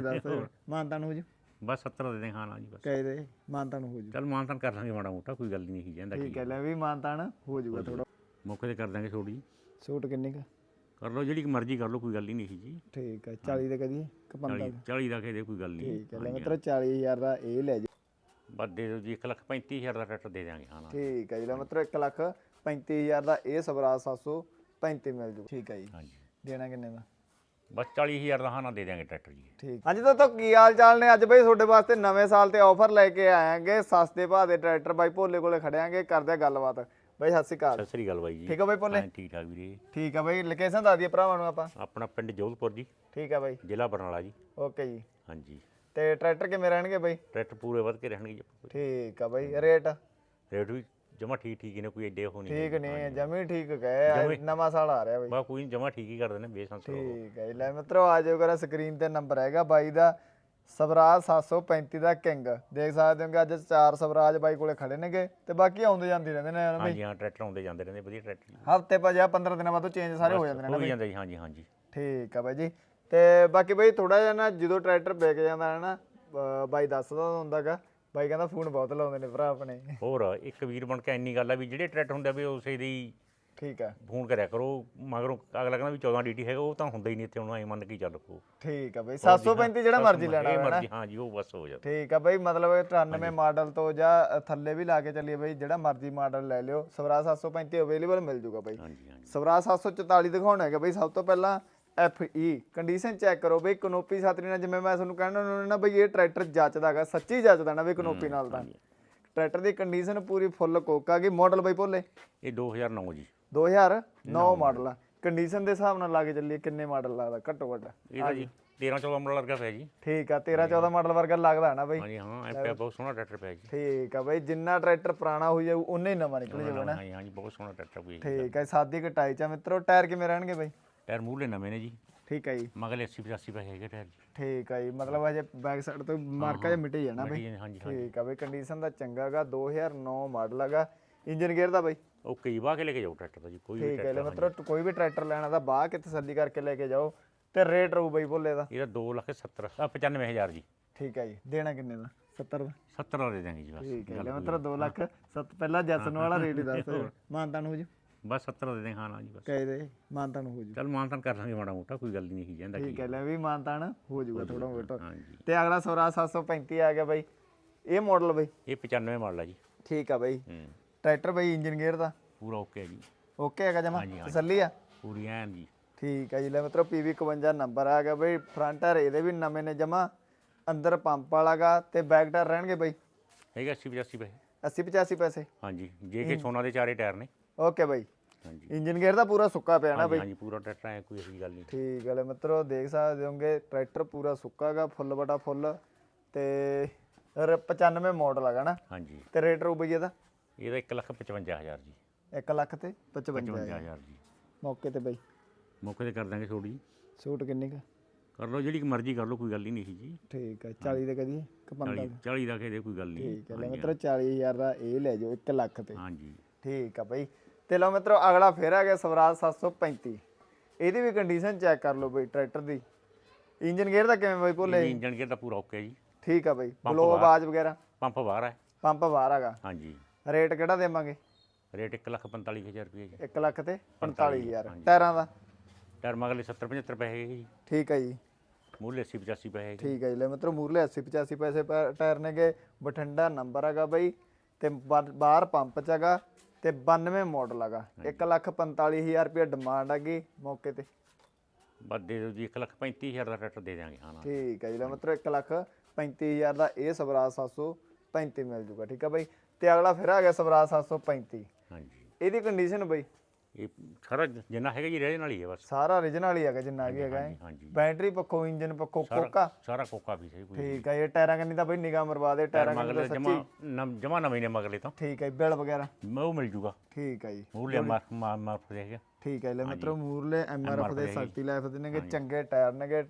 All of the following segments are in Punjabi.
ਦੱਸ ਮਾਨਤਾਨ ਹੋ ਜੂ। ਬਸ 70 ਦੇ ਦੇ ਨਾ ਜੀ ਬਸ। ਕਹੇ ਦੇ ਮਾਨਤਾਨ ਹੋ ਜੂ। ਚੱਲ ਮਾਨਤਨ ਕਰ ਲਾਂਗੇ ਮਾੜਾ ਮੋਟਾ ਕੋਈ ਗੱਲ ਨਹੀਂ ਹੀ ਜਾਂਦਾ ਠੀਕ ਹੈ ਲੈ ਵੀ ਮਾਨਤਾਨ ਹੋ ਜੂਗਾ ਥੋੜਾ ਮੌਕੇ ਤੇ ਕਰ ਦਾਂਗੇ ਥੋੜੀ ਸੂਟ ਕਿੰਨੇ ਕਾ? ਕਰ ਲਓ ਜਿਹੜੀ ਮਰਜ਼ੀ ਕਰ ਲਓ ਕੋਈ ਗੱਲ ਹੀ ਨਹੀਂ ਜੀ ਠੀਕ ਹੈ 40 ਦੇ ਕਰੀਏ ਕਿ 40 45 40 ਦਾ ਕਹਦੇ ਕੋਈ ਗੱਲ ਨਹੀਂ ਠੀਕ ਹੈ ਲੈ ਮਿੱਤਰੋ 40000 ਦਾ ਇਹ ਲੈ ਜਾ ਬਸ ਦੇ ਦਿਓ ਜੀ 1 ਲੱਖ 35000 ਦਾ ਟਰੈਕਟਰ ਦੇ ਦਿਆਂਗੇ ਹਾਂ ਠੀਕ ਹੈ ਜੀ ਲੈ ਮਿੱਤਰੋ 1 ਲੱਖ 35000 ਦਾ ਇਹ ਸਵਰਾਜ 735 ਮਿਲ ਜੂ। ਠੀਕ ਹੈ ਜੀ। ਦੇਣਾ ਕਿੰਨੇ ਦਾ? ਬਸ 40000 ਦਾ ਹਾਂ ਨਾ ਦੇ ਦਿਆਂਗੇ ਟਰੈਕਟਰ ਜੀ। ਠੀਕ। ਹਾਂਜੀ ਦੋਸਤੋ ਕੀ ਹਾਲ ਚਾਲ ਨੇ? ਅੱਜ ਬਈ ਤੁਹਾਡੇ ਵਾਸਤੇ ਨਵੇਂ ਸਾਲ ਤੇ ਆਫਰ ਲੈ ਕੇ ਆਏਾਂਗੇ ਸਸਤੇ ਭਾਅ ਦੇ ਟਰੈਕਟਰ ਬਾਈ ਭੋਲੇ ਕੋਲੇ ਖੜਿਆਂਗੇ ਕਰਦੇ ਆ ਗੱਲਬਾਤ। ਬਾਈ ਸਤਿ ਸ਼੍ਰੀ ਅਕਾਲ। ਸਤਿ ਸ੍ਰੀ ਅਕਾਲ ਬਾਈ ਜੀ। ਠੀਕ ਆ ਬਾਈ ਭੋਲੇ? ਹਾਂ ਠੀਕ ਠਾਕ ਵੀਰੇ। ਠੀਕ ਆ ਬਾਈ ਲੋਕੇਸ਼ਨ ਦੱਸ ਦਈਏ ਭਰਾਵਾਂ ਨੂੰ ਆਪਾਂ। ਆਪਣਾ ਪਿੰਡ ਜੋਧਪੁਰ ਜੀ। ਠੀਕ ਆ ਬਾਈ। ਜ਼ਿਲ੍ਹਾ ਬਰਨਾਲਾ ਜੀ। ਓਕੇ ਜੀ। ਹਾਂਜੀ। ਤੇ ਟਰੈਕਟਰ ਕਿਵੇਂ ਰਹਿਣਗੇ ਬਾਈ? ਟਰੈਕਟਰ ਪੂਰੇ ਵੱਧ ਕੇ ਰਹਿਣਗੇ ਜੀ। ਠੀਕ ਆ ਬਾਈ ਰੇਟ? ਰੇਟ ਵੀ ਜਮਾ ਠੀਕ ਠੀਕ ਹੀ ਨੇ ਕੋਈ ਐਡੇ ਉਹ ਨਹੀਂ ਠੀਕ ਨਹੀਂ ਜਮੀ ਠੀਕ ਗਏ ਨਵਾਂ ਸਾਲ ਆ ਰਿਹਾ ਬਾਈ। ਬਾ ਕੋਈ ਜਮਾ ਠੀਕ ਹੀ ਕਰਦੇ ਨੇ ਬੇਸੰਸ ਠੀਕ ਹੈ ਜੀ। ਲੈ ਮਿੱਤਰੋ ਆ ਜਾਓ ਕਰਾ ਸਕਰੀਨ ਤੇ ਨੰਬਰ ਹੈਗਾ ਬਾਈ ਦਾ ਸਵਰਾਜ 735 ਦਾ ਕਿੰਗ। ਦੇਖ ਸਕਦੇ ਹੋ ਕਿ ਅੱਜ ਚਾਰ ਸਵਰਾਜ ਬਾਈ ਕੋਲੇ ਖੜੇ ਨੇਗੇ ਤੇ ਬਾਕੀ ਆਉਂਦੇ ਜਾਂਦੇ ਰਹਿੰਦੇ ਨੇ ਨਾ ਬਾਈ ਹਾਂਜੀ ਹਾਂ ਟਰੈਕਟਰ ਆਉਂਦੇ ਜਾਂਦੇ ਰਹਿੰਦੇ ਵਧੀਆ ਟਰੈਕਟਰ ਹਫ਼ਤੇ ਭਾਜਾ 15 ਦਿਨਾਂ ਬਾਅਦ ਚੇਂਜ ਸਾਰੇ ਹੋ ਜਾਂਦੇ ਨੇ ਨਾ ਹੋ ਜਾਂਦਾ ਜੀ ਹਾਂਜੀ ਹਾਂਜੀ। ਠੀਕ ਆ ਬਾਈ ਜੀ। ਤੇ ਬਾਕੀ ਬਾਈ ਥੋੜਾ ਜਿਹਾ ਨਾ ਜਦੋਂ ਟਰੈਕਟਰ ਵਿਕ ਜਾਂਦਾ ਹੈ ਨਾ ਬਾਈ ਦੱਸਦਾ ਹੁੰਦਾਗਾ ਬਾਈ ਕਹਿੰਦਾ ਫੋਨ ਬਹੁਤ ਲਾਉਂਦੇ ਨੇ ਭਰਾ ਆਪਣੇ। ਹੋਰ ਇੱਕ ਵੀਰ ਬਣ ਕੇ ਇੰਨੀ ਗੱਲ ਆ ਵੀ ਜਿਹੜੇ ਟਰੈਕਟਰ ਹੁੰਦੇ ਆ ਵੀ ਉਸੇ ਦੀ ਠੀਕ ਆ। ਫੋਨ ਕਰਿਆ ਕਰੋ ਮਗਰੋਂ ਅਗਲਾ ਕਹਿੰਦਾ ਵੀ 14 ਡੀਟੀ ਹੈਗਾ ਉਹ ਤਾਂ ਹੁੰਦਾ ਹੀ ਨਹੀਂ ਇੱਥੇ ਹੁਣ ਐ ਮੰਨ ਕੇ ਹੀ ਚੱਲ ਪੋ ਠੀਕ ਆ ਬਾਈ 735 ਜਿਹੜਾ ਮਰਜ਼ੀ ਲੈਣਾ ਨਾ। ਮਰਜ਼ੀ ਹਾਂ ਜੀ ਉਹ ਬਸ ਹੋ ਜਾਂਦਾ। ਠੀਕ ਆ ਬਈ ਮਤਲਬ ਇਹ 93 ਮਾਡਲ ਤੋਂ ਜਾਂ ਥੱਲੇ ਵੀ ਲਾ ਕੇ ਚੱਲੀਏ ਬਈ ਜਿਹੜਾ ਮਰਜ਼ੀ ਮਾਡਲ ਲੈ ਲਿਓ। ਸਵਰਾਜ 735 ਅਵੇਲੇਬਲ ਮਿਲ ਜੂਗਾ ਬਈ। ਹਾਂਜੀ ਹਾਂਜੀ। ਸਵਰਾਜ 744 ਦਿਖਾਉਣਾ ਹੈਗਾ ਬਈ ਸਭ ਤੋਂ ਪਹਿਲਾਂ FE ਕੰਡੀਸ਼ਨ ਚੈੱਕ ਕਰੋ ਬਈ ਕਨੋਪੀ ਸਾਤਰੀ ਨਾਲ ਜਿਵੇਂ ਮੈਂ ਤੁਹਾਨੂੰ ਕਹਿਣਾ ਹੁੰਦਾ ਨਾ ਬਈ ਇਹ ਟਰੈਕਟਰ ਜੱਚਦਾਗਾ ਸੱਚੀ ਜੱਚਦਾ ਨਾ ਬਈ ਕਨੋਪੀ ਨਾਲ ਤਾਂ। ਟਰੈਕਟਰ ਦੀ ਕੰਡੀਸ਼ਨ ਪੂਰੀ ਫੁੱਲ ਕੋਕਾ ਗਈ ਮਾਡਲ ਬਈ ਭੋਲੇ? ਇਹ 2009 ਜੀ। 2009 ਮਾਡਲ ਆ। ਕੰਡੀਸ਼ਨ ਦੇ ਹਿਸਾਬ ਨਾਲ ਲਾ ਕੇ ਚੱਲੀਏ ਕਿੰਨੇ ਮਾਡਲ ਲੱਗਦਾ ਘੱਟੋ ਘੱਟ। ਇਹਦਾ ਜੀ 13 14 ਮਾਡਲ ਵਰਗਾ ਪਿਆ ਜੀ। ਠੀਕ ਆ 13 14 ਮਾਡਲ ਵਰਗਾ ਲੱਗਦਾ ਨਾ ਬਈ। ਹਾਂਜੀ ਹਾਂ ਇਹ ਬਹੁਤ ਸੋਹਣਾ ਟਰੈਕਟਰ ਪਿਆ ਜੀ। ਠੀਕ ਆ ਬਈ ਜਿੰਨਾ ਟਰੈਕਟਰ ਪੁਰਾਣਾ ਹੋਈ ਜਾਊ ਉਨੇ ਹੀ ਨਵਾਂ ਨਿਕਲ ਜਾਊਗਾ ਨਾ। ਹਾਂਜੀ ਹਾਂਜੀ ਬਹੁਤ ਸੋਹਣਾ ਟਰੈਕਟਰ ਪਿਆ ਜੀ। ਠੀਕ ਹੈ ਸਾਦੀ ਕਟਾਈ ਚ ਆ ਮਿੱਤਰੋ ਟਾਇਰ ਕਿਵੇਂ ਰਹਿਣਗੇ ਬਈ? ਟਾਇਰ ਮੂਹਰੇ ਨਵੇਂ ਨੇ ਜੀ। ਠੀਕ ਹੈ ਜੀ। ਮਗਲੇ 80 85 ਪੈਸੇ ਹੈਗੇ ਟਾਇਰ ਜੀ। ਠੀਕ ਹੈ ਜੀ ਮਤਲਬ ਅਜੇ ਬੈਕ ਸਾਈਡ ਤੋਂ ਮਾਰਕਾ ਜਿਹਾ ਮਿਟੇ ਜਾਣਾ ਬਈ। ਹਾਂਜੀ ਹਾਂਜੀ ਹਾਂਜੀ ਠੀਕ ਆ ਬਈ ਕੰਡੀਸ਼ਨ ਦਾ ਚੰਗਾਗਾ 2009 ਮਾਡਲ ਹੈਗਾ ਇੰਜਨ ਗੇਅਰ ਦਾ ਬਈ। ਓਕੇ ਜੀ ਕੇ ਲੈ ਕੇ ਜਾਓ ਟਰੈਕਟਰ ਦਾ ਜੀ ਕੋਈ ਵੀ ਠੀਕ ਹੈ ਲੈ ਮਿੱਤਰੋ ਕੋਈ ਵੀ ਟਰੈਕਟਰ ਲੈਣਾ ਤਾਂ ਬਾਹ ਕੇ ਤਸੱਲੀ ਕਰਕੇ ਲੈ ਕੇ ਜਾਓ। ਤੇ ਰੇਟ ਰਹੂ ਬਈ ਬੋਲੇ ਦਾ। ਇਹਦਾ 2 ਲੱਖ 70 ਆ 95000 ਜੀ। ਠੀਕ ਹੈ ਜੀ ਦੇਣਾ ਕਿੰਨੇ ਦਾ? 70 ਦਾ? 70 ਦਾ ਦੇ ਦਾਂਗੇ ਜੀ ਬਸ ਠੀਕ ਹੈ ਲੈ ਮਿੱਤਰੋ 2 ਲੱਖ ਸੱਤ ਪਹਿਲਾਂ ਜੈਸਨ ਵਾਲਾ ਰੇਟ ਹੀ ਦੱਸ ਮਾਨਤਾਨ ਹੋ ਜੂ ਬਸ 70 ਦੇ ਦੇ ਹਾਂ ਨਾ ਜੀ ਬਸ। ਕਹੇ ਦੇ ਮਾਨਤਾਨ ਹੋ ਜੂ। ਚੱਲ ਮਾਨਤਨ ਕਰ ਲਾਂਗੇ ਮਾੜਾ ਮੋਟਾ ਕੋਈ ਗੱਲ ਨਹੀਂ ਹੀ ਜਾਂਦਾ ਠੀਕ ਹੈ ਲੈ ਵੀ ਮਾਨਤਾਨ ਹੋ ਜੂਗਾ ਥੋੜਾ ਮੋਟਾ। ਤੇ ਅਗਲਾ ਸਵਰਾਜ 735 ਆ ਗਿਆ ਬਾਈ। ਇਹ ਮਾਡਲ ਬਾਈ? ਇਹ 95 ਮਾਡਲ ਆ ਜੀ। ਠੀਕ ਆ ਬਾਈ। ਹੂੰ। ਟਰੈਕਟਰ ਬਾਈ ਇੰਜਨ ਗੇਅਰ ਦਾ? ਪੂਰਾ ਓਕੇ ਜੀ। ਓਕੇ ਹੈਗਾ ਜਮਾ। ਤਸੱਲੀ ਆ? ਪੂਰੀ ਐਨ ਜੀ। ਠੀਕ ਆ ਜੀ ਲੈ ਮਿੱਤਰੋ PV 51 ਨੰਬਰ ਆ ਗਿਆ ਬਾਈ। ਫਰੰਟ ਟਾਇਰ ਇਹਦੇ ਵੀ ਨਵੇਂ ਨੇ ਜਮਾ। ਅੰਦਰ ਪੰਪ ਵਾਲਾਗਾ ਤੇ ਬੈਕ ਟਾਇਰ ਰਹਿਣਗੇ ਬਾਈ। ਹੈਗਾ 80 85 ਪੈਸੇ। 80 85 ਪੈਸੇ। ਹਾਂਜੀ ਜੇ ਕਿ ਸੋਨਾ ਦੇ ਚਾਰੇ ਟਾਇਰ ਨੇ। ਓਕੇ ਬਾਈ। ਹਾਂਜੀ। ਇੰਜਨ ਗੇਅਰ ਦਾ ਪੂਰਾ ਸੁੱਕਾ ਪਿਆ ਨਾ ਹਾਂਜੀ ਬਾਈ। ਹਾਂਜੀ ਪੂਰਾ ਟਰੈਕਟਰ ਐ ਕੋਈ ਐਸੀ ਗੱਲ ਨਹੀਂ। ਠੀਕ ਲੈ ਮਿੱਤਰੋ ਦੇਖ ਸਕਦੇ ਹੋਗੇ ਟਰੈਕਟਰ ਪੂਰਾ ਸੁੱਕਾਗਾ ਫੁੱਲ ਬਟਾ ਫੁੱਲ। ਤੇ ਰ- 95 ਮਾਡਲ ਹੈਗਾ ਨਾ। ਹਾਂਜੀ। ਤੇ ਰੇਟ ਰੂ ਬਈ ਇਹਦਾ? ਇਹਦਾ 1 ਲੱਖ 55000 ਜੀ। 1 ਲੱਖ ਤੇ 55 55000 ਜੀ। ਮੌਕੇ ਤੇ ਬਾਈ। ਮੌਕੇ ਤੇ ਕਰ ਦਾਂਗੇ ਥੋੜੀ ਸੂਟ ਕਿੰਨੇ ਕਾ? ਕਰ ਲਓ ਜਿਹੜੀ ਮਰਜ਼ੀ ਕਰ ਲਓ ਕੋਈ ਗੱਲ ਹੀ ਨਹੀਂ ਸੀ ਜੀ। ਠੀਕ ਹੈ 40 ਦੇ ਕਰੀਏ ਕਿ 45 40 40 ਦਾ ਕਹਦੇ ਕੋਈ ਗੱਲ ਨਹੀਂ। ਠੀਕ ਹੈ ਲੈ ਮਿੱਤਰੋ 40000 ਦਾ ਇਹ ਲੈ ਜਾਓ 1 ਲੱਖ ਤੇ। ਹਾਂਜੀ। ਠੀਕ ਆ ਬਈ। ਤੇ ਲਓ ਮਿੱਤਰੋ ਅਗਲਾ ਫੇਰ ਆ ਗਿਆ ਸਵਰਾਜ 735 ਇਹਦੀ ਵੀ ਕੰਡੀਸ਼ਨ ਚੈੱਕ ਕਰ ਲਓ ਬਈ ਟਰੈਕਟਰ ਦੀ। ਇੰਜਨ ਗੇਅਰ ਦਾ ਕਿਵੇਂ ਬਈ ਭੋਲੇ? ਇੰਜਨ ਗੇਅਰ ਦਾ ਪੂਰਾ ਓਕੇ ਜੀ। ਠੀਕ ਆ ਬਈ ਬਲੋ ਆਵਾਜ਼ ਵਗੈਰਾ? ਪੰਪ ਬਾਹਰ ਹੈ। ਪੰਪ ਬਾਹਰ ਹੈਗਾ। ਹਾਂਜੀ। ਰੇਟ ਕਿਹੜਾ ਦੇਵਾਂਗੇ? ਰੇਟ 1 ਲੱਖ 45000 ਰੁਪਏ ਜੀ। 1 ਲੱਖ ਤੇ 45000 ਟਾਇਰਾਂ ਦਾ? ਟਾਇਰ ਮਗਲੇ 70 75 ਪੈਸੇ ਜੀ। ਠੀਕ ਹੈ ਜੀ। ਮੂਹਰੇ 80 85 ਪੈਸੇ ਠੀਕ ਹੈ ਜੀ। ਲੈ ਮਿੱਤਰੋ ਮੂਰਲੇ 80 85 ਪੈਸੇ ਟਾਇਰ ਨੇਗੇ। ਬਠਿੰਡਾ ਨੰਬਰ ਹੈਗਾ ਬਈ। ਤੇ ਬਾਹਰ ਪੰਪ ਚ ਹੈਗਾ। ਤੇ 92 ਮਾਡਲ ਹੈਗਾ। 1 ਲੱਖ 45000 ਰੁਪਏ ਡਿਮਾਂਡ ਹੈਗੀ ਮੌਕੇ ਤੇ। ਬਸ ਦੇ ਜੀ 1 ਲੱਖ 35000 ਦਾ ਟਰੈਕਟਰ ਦੇ ਦਿਆਂਗੇ ਹਾਂ ਠੀਕ ਹੈ ਜੀ ਲੈ ਮਿੱਤਰੋ 1 ਲੱਖ 35000 ਦਾ ਇਹ ਸਵਰਾਜ 735 ਮਿਲ ਜੂਗਾ ਠੀਕ ਹੈ ਬਈ? ਤੇ ਅਗਲਾ ਫਿਰ ਆ ਗਿਆ ਸਵਰਾਜ 735 ਹਾਂਜੀ। ਇਹਦੀ ਕੰਡੀਸ਼ਨ ਬਈ ਇਹ ਸਾਰਾ ਜਿੰਨਾ ਹੈਗਾ ਜੀ ਰਹਿ ਨਾਲ ਹੀ ਹੈ ਬਸ। ਸਾਰਾ origignal ਹੀ ਹੈਗਾ ਜਿੰਨਾ ਵੀ ਹੈਗਾ ਹਾਂਜੀ ਬੈਟਰੀ ਪੱਖੋਂ ਇੰਜਨ ਪੱਖੋਂ ਕੋਕਾ। ਸਾਰਾ ਕੋਕਾ ਵੀ ਸਹੀ ਕੋਈ ਠੀਕ ਹੈ ਇਹ ਟਾਇਰਾਂ ਕੰਨੀ ਤਾਂ ਬਈ ਨਿਗਾਹ ਮਰਵਾ ਦੇ ਟਾਇਰਾਂ ਕੰਨੀ ਤਾਂ ਜਮਾ ਸੱਚੀ। ਜਮਾ ਨਵੇਂ ਨੇ ਮਗਲੇ ਤਾਂ। ਠੀਕ ਹੈ ਬਿੱਲ ਵਗੈਰਾ। ਉਹ ਮਿਲ ਜੂਗਾ। ਠੀਕ ਹੈ ਜੀ। ਮੂਹਰੇ ਮਾਰ ਮਾਰ ਮਾਰ ਫਰੇਗਾ ਠੀਕ ਹੈ ਲੈ ਮਿੱਤਰੋ ਮੂਰਲੇ ਐਮਆਰਐਫ ਦੇ ਸਲਟੀ ਲਾਈਫ ਦੇ ਨੇਗੇ ਚੰਗੇ ਟਾਇਰ ਨੇਗੇ।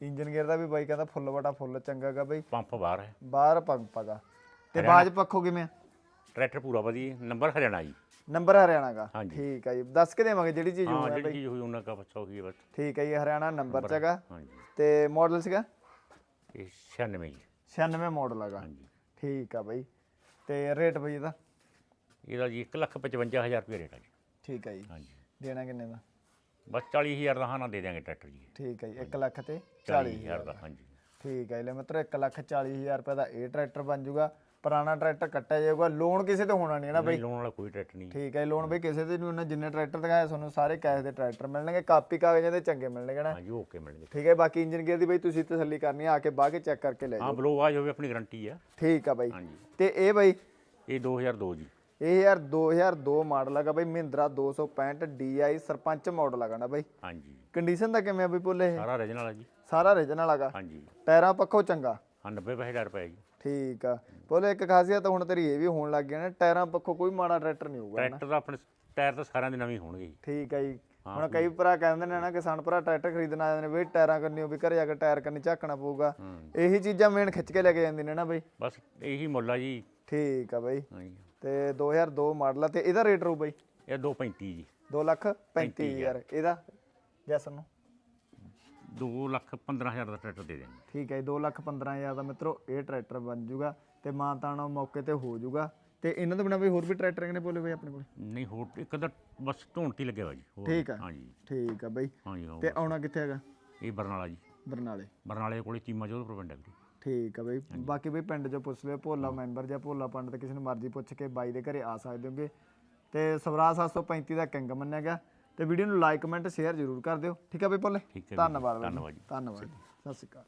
ਇੰਜਨ ਗੇਅਰ ਦਾ ਵੀ ਬਾਈ ਕਹਿੰਦਾ ਫੁੱਲ ਬਟਾ ਫੁੱਲ ਚੰਗਾਗਾ ਬਈ। ਪੰਪ ਬਾਹਰ ਹੈ। ਬਾਹਰ ਪੰਪ ਹੈਗਾ। ਤੇ ਬਾਜ ਪੱਖੋਂ ਕਿਵੇਂ ਆ? ਟਰੈਕਟਰ ਪੂਰਾ ਵਧੀਆ ਨੰਬਰ ਹਰਿਆਣਾ ਜੀ। ਨੰਬਰ ਹਰਿਆਣਾ ਦਾ ਹਾਂਜੀ। ਠੀਕ ਹੈ ਜੀ। ਦੱਸ ਕੇ ਦੇਵਾਂਗੇ ਜਿਹੜੀ ਚੀਜ਼ ਹਾਂ ਹੋਊਗੀ ਜਿਹੜੀ ਚੀਜ਼ ਹੋਈ ਉਹਨਾਂ ਦਾ ਬੱਚਾ ਹੋਈ ਹੈ ਬਸ। ਠੀਕ ਹੈ ਜੀ ਹਰਿਆਣਾ ਨੰਬਰ ਹੈਗਾ ਹਾਂਜੀ। ਤੇ ਮਾਡਲ ਸੀਗਾ? ਇਹ 96 ਜੀ। 96 ਮਾਡਲ ਹੈਗਾ ਹਾਂਜੀ। ਠੀਕ ਆ ਬਈ। ਤੇ ਰੇਟ ਬਈ ਇਹਦਾ? ਇਹਦਾ ਜੀ 155000 ਰੁਪਏ ਰੇਟ ਆ ਜੀ। ਠੀਕ ਆ ਜੀ। ਹਾਂਜੀ। ਦੇਣਾ ਕਿੰਨੇ ਦਾ? ਬਸ 40000 ਦਾ ਹਾਂ ਨਾ ਦੇ ਦਿਆਂਗੇ ਟਰੈਕਟਰ ਜੀ। ਠੀਕ ਜੀ 1 ਲੱਖ ਤੇ 40000 ਦਾ ਹਾਂਜੀ। ਠੀਕ ਹੈ ਜੀ ਲੈ ਮਿੱਤਰੋ 1 ਲੱਖ 40 ਹਜ਼ਾਰ ਰੁਪਏ ਦਾ ਇਹ ਟਰੈਕਟਰ ਬਣ ਜਾਊਗਾ ਪੁਰਾਣਾ ਟਰੈਕਟਰ ਕੱਟਿਆ ਜਾਊਗਾ ਲੋਨ ਕਿਸੇ ਤੇ ਹੋਣਾ ਨਹੀਂ ਹੈ ਨਾ ਬਈ। ਲੋਨ ਵਾਲਾ ਕੋਈ ਟਰੈਕਟਰ ਨਹੀਂ। ਠੀਕ ਹੈ ਲੋਨ ਬਈ ਕਿਸੇ ਤੇ ਨਹੀਂ ਉਹਨਾਂ ਜਿੰਨੇ ਟਰੈਕਟਰ ਦਿਖਾਏ ਤੁਹਾਨੂੰ ਸਾਰੇ ਕੈਸ਼ ਦੇ ਟਰੈਕਟਰ ਮਿਲਣਗੇ ਕਾਪੀ ਕਾਗਜ਼ਾਂ ਦੇ ਚੰਗੇ ਮਿਲਣਗੇ ਨਾ। ਹਾਂਜੀ ਓਕੇ ਮਿਲਣਗੇ। ਠੀਕ ਹੈ ਬਾਕੀ ਇੰਜਨ ਗੇਅਰ ਦੀ ਬਈ ਤੁਸੀਂ ਤਸੱਲੀ ਕਰਨੀ ਆ ਕੇ ਬਾਅਦ ਕੇ ਚੈੱਕ ਕਰਕੇ ਲੈ ਜਾਓ ਹਾਂ ਬਲੋ ਆਜ ਹੋਵੇ ਆਪਣੀ ਗਾਰੰਟੀ ਆ। ਠੀਕ ਆ ਬਾਈ। ਹਾਂਜੀ। ਤੇ ਇਹ ਬਾਈ ਇਹ 2002 ਜੀ। ਇਹ ਯਾਰ 2002 ਮਾਡਲ ਹੈਗਾ ਬਾਈ ਮਹਿੰਦਰਾ 265 DI ਸਰਪੰਚ ਮਾਡਲ ਹੈਗਾ ਨਾ ਬਾਈ। ਹਾਂਜੀ। ਕੰਡੀਸ਼ਨ ਦਾ ਕਿਵੇਂ ਆ ਬਈ ਬੋਲੇ ਸਾਰਾ ਰੀਜਨਲ ਆ ਜੀ। ਸਾਰਾ ਰੀਜਨਲ ਹੈਗਾ। ਹਾਂਜੀ। ਟਾਇਰਾਂ ਪੱਖੋਂ ਚੰਗਾ। ਹਾਂ 90000 ਰੁਪਏ ਜੀ। ਠੀਕ ਆ। ਬੋਲੇ ਇੱਕ ਖਾਸੀਅਤ ਹੁਣ ਤੇਰੀ ਇਹ ਵੀ ਹੋਣ ਲੱਗ ਗਿਆ ਨਾ ਟਾਇਰਾਂ ਪੱਖੋਂ ਕੋਈ ਮਾੜਾ ਟਰੈਕਟਰ ਨਹੀਂ ਹੋਊਗਾ ਟਰੈਕਟਰ ਦਾ ਆਪਣੇ ਟਾਇਰ ਤਾਂ ਸਾਰਿਆਂ ਦੇ ਨਵੇਂ ਹੋਣਗੇ ਜੀ। ਠੀਕ ਆ ਜੀ। ਹੁਣ ਕਈ ਭਰਾ ਕਹਿੰਦੇ ਨੇ ਨਾ ਕਿਸਾਨ ਭਰਾ ਟਰੈਕਟਰ ਖਰੀਦਣ ਆ ਜਾਂਦੇ ਨੇ ਵੀ ਟਾਇਰਾਂ ਕਰਨੀ ਹੋ ਵੀ ਘਰੇ ਜਾ ਕੇ ਟਾਇਰ ਕਰਨੀ ਝਾਕਣਾ ਪਊਗਾ। ਇਹੀ ਚੀਜ਼ਾਂ ਮੇਨ ਖਿੱਚ ਕੇ ਲੈ ਕੇ ਜਾਂਦੀਆਂ ਨੇ ਨਾ ਬਈ। ਬਸ ਇਹੀ ਮੁੱਲ ਆ ਜੀ। ਠੀਕ ਆ ਬਈ। ਹਾਂਜੀ ਤੇ 2002 ਮਾਡਲ ਆ ਤੇ ਇਹਦਾ ਰੇਟ ਰੂ ਬਈ? ਇਹ 235 ਜੀ। 2 ਲੱਖ 35000 ਇਹਦਾ ਜੈਸਨ ਨੂੰ? 2 ਲੱਖ 15000 ਦਾ ਟਰੈਕਟਰ ਦੇ ਦੇਣਗੇ। ਠੀਕ ਹੈ 2 ਲੱਖ 15000 ਦਾ ਮਿੱਤਰੋ ਇਹ ਟਰੈਕਟਰ ਬਣ ਜੂਗਾ ਤੇ ਮਾਨਤਾਣਾ ਮੌਕੇ ਤੇ ਹੋ ਜੂਗਾ। ਤੇ ਇਹਨਾਂ ਤੋਂ ਬਿਨਾਂ ਵੀ ਹੋਰ ਵੀ ਟਰੈਕਟਰ ਨੇ ਬੋਲੇ ਬਈ ਆਪਣੇ ਕੋਲ? ਨਹੀਂ ਹੋਰ ਇੱਕ ਤਾਂ ਬਸ ਹੀ ਲੱਗਿਆ ਵਾ ਜੀ ਹੋਰ ਠੀਕ ਆ। ਹਾਂਜੀ। ਠੀਕ ਆ ਬਈ। ਹਾਂਜੀ ਤੇ ਆਉਣਾ ਕਿੱਥੇ ਹੈਗਾ? ਇਹ ਬਰਨਾਲਾ ਜੀ। ਬਰਨਾਲੇ। ਬਰਨਾਲੇ ਕੋਲੇ ਚੀਮਾ ਜੋਧਪੁਰ ਪਿੰਡ ਹੈ ਵੀਰੇ। ਠੀਕ ਆ ਬਈ। ਬਾਕੀ ਬਈ ਪਿੰਡ 'ਚੋਂ ਪੁੱਛ ਲਿਓ ਭੋਲਾ ਮੈਂਬਰ ਜਾਂ ਭੋਲਾ ਪੰਡਤ ਕਿਸੇ ਨੂੰ ਮਰਜ਼ੀ ਪੁੱਛ ਕੇ ਬਾਈ ਦੇ ਘਰੇ ਆ ਸਕਦੇ ਹੋਗੇ। ਤੇ ਸਵਰਾਜ 735 ਦਾ ਕਿੰਗ ਮੰਨਿਆ ਗਿਆ। ਤੇ ਵੀਡੀਓ ਨੂੰ ਲਾਈਕ ਕਮੈਂਟ ਸ਼ੇਅਰ ਜ਼ਰੂਰ ਕਰ ਦਿਓ। ਠੀਕ ਆ ਬਈ ਭੋਲੇ? ਠੀਕ ਹੈ ਵੀਰੇ, ਧੰਨਵਾਦ ਬਾਈ। ਧੰਨਵਾਦ ਜੀ। ਧੰਨਵਾਦ। ਸਤਿ ਸ਼੍ਰੀ ਅਕਾਲ।